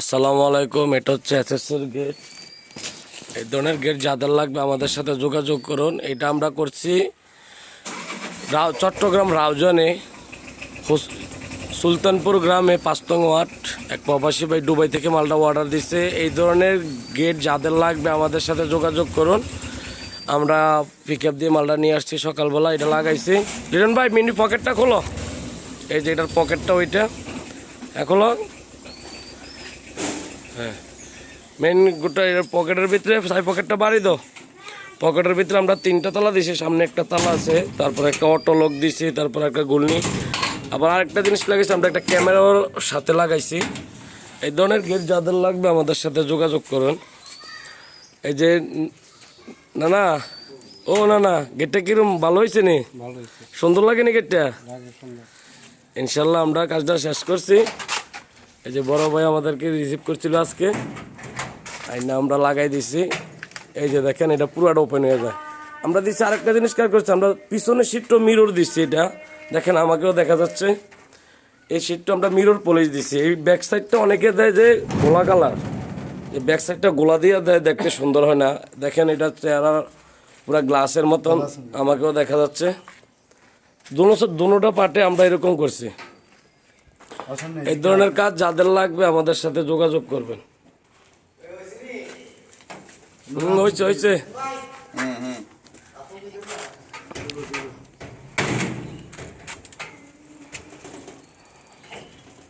আসসালামু আলাইকুম, এটা হচ্ছে এসএসএর গেট এই ধরনের গেট যাদের লাগবে আমাদের সাথে যোগাযোগ করুন। এটা আমরা করছি চট্টগ্রাম রাউজানে সুলতানপুর গ্রামে পাঁচতং ওয়াট এক প্রবাসী ভাই দুবাই থেকে মালটা অর্ডার দিচ্ছে এই ধরনের গেট যাদের লাগবে আমাদের সাথে যোগাযোগ করুন। আমরা পিক আপ দিয়ে মালটা নিয়ে আসছি, সকালবেলা এটা লাগাইছি। লিটন ভাই মিনি পকেটটা খোলো। এই যে এটার পকেটটা ওইটা। এখনও মেন গোটা পকেটের ভিতরে সাই পকেটটা বাড়ি দাও। পকেটের ভিতরে আমরা তিনটা তালা দিছি সামনে একটা তালা আছে তারপর একটা অটো লক দিছি তারপর একটা গুলনি। আবার আরেকটা জিনিস লাগাইছি আমরা একটা ক্যামেরার সাথে লাগাইছি। এই ধরনের গেট যাদের লাগবে আমাদের সাথে যোগাযোগ করুন। এই যে না না ও না না গেটটা কিরম? ভালো হয়েছে নি? সুন্দর লাগেনি গেটটা? ইনশাল্লাহ আমরা কাজটা শেষ করছি। এই যে বড় ভাই আমাদেরকে রিসিভ করছিল আজকে। আইনা আমরা লাগাই দিছি। এই যে দেখেন এটা পুরোটা ওপেন হয়ে যায়। আমরা দিচ্ছি আরেকটা জিনিস কাজ করছি আমরা পিছনে সিটটা মিরর দিচ্ছি এটা। দেখেন আমাকেও দেখা যাচ্ছে। এই সিটটা আমরা মিরর পলিশ দিচ্ছি এই ব্যাক সাইডটা অনেকে দেয় যে গোলা কালার এই ব্যাক সাইডটা গোলা দিয়ে দেয় দেখতে সুন্দর হয় না। দেখেন এটা চেহারা পুরো গ্লাসের মতন। আমাকেও দেখা যাচ্ছে। দুনো দুনোটা পার্টে আমরা এরকম করছি। এই ধরনের কাজ যাদের লাগবে আমাদের সাথে যোগাযোগ করবেন। হয়েছে হয়েছে হ্যাঁ, হ্যাঁ।